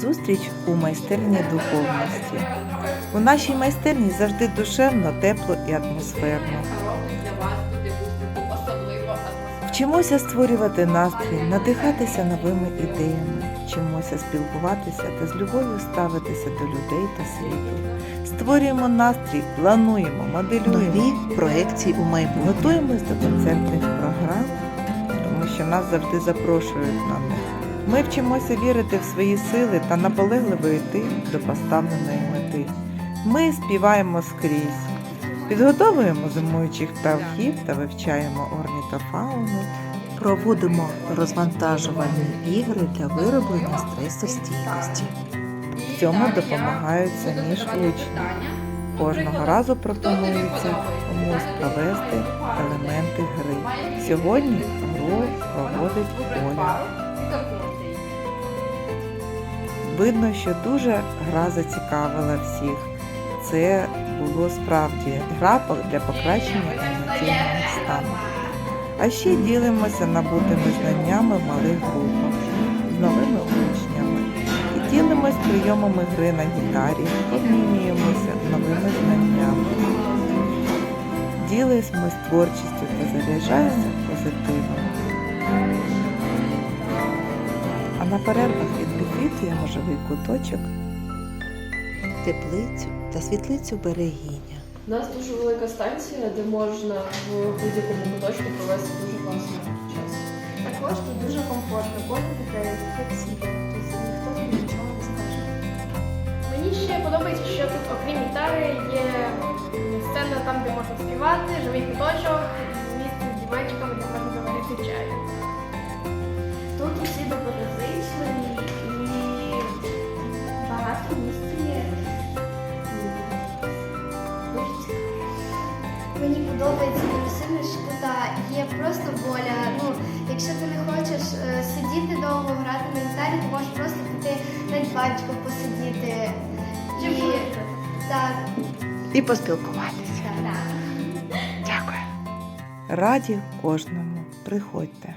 Зустріч у майстерні духовності. У нашій майстерні завжди душевно, тепло і атмосферно. Вчимося створювати настрій, надихатися новими ідеями, вчимося спілкуватися та з любов'ю ставитися до людей та світу. Створюємо настрій, плануємо, моделюємо. Нові проекції у майбутнє. Готуємось до концертних програм, тому що нас завжди запрошують на них. Ми вчимося вірити в свої сили та наполегливо йти до поставленої мети. Ми співаємо скрізь, підготовуємо зимуючих птахів та вивчаємо орнітофауну. Проводимо розвантажувальні ігри для вироблення стресостійкості. В цьому допомагають самі ж учні. Кожного разу пропонується комусь провести елементи гри. Сьогодні гру проводить Оля. Видно, що дуже гра зацікавила всіх. Це було справді гра для покращення емоційного стану. А ще ділимося набутими знаннями в малих групах з новими учнями і ділимось прийомами гри на гітарі, обмінюємося новими знаннями. Ділимось творчістю та заряджаємося позитивом. На перервах відвідуємо живий куточок Теплицю та світлицю берегіння. У нас дуже велика станція, де можна в будь-якому куточку провести дуже класний час. Також тут дуже комфортно, кожен дітей флексібельно, тобто ніхто тобі нічого не скаже. Мені ще подобається, що тут, окрім гітари, є сцена там, де можна співати, живий куточок, місце з дівчатками, Мені подобається сильно, шкода, є просто воля. Ну, якщо ти не хочеш е, сидіти довго, грати на гітарі, ти можеш просто піти на диванчику посидіти. І, так, І поспілкуватися. так. Дякую. Раді кожному. Приходьте.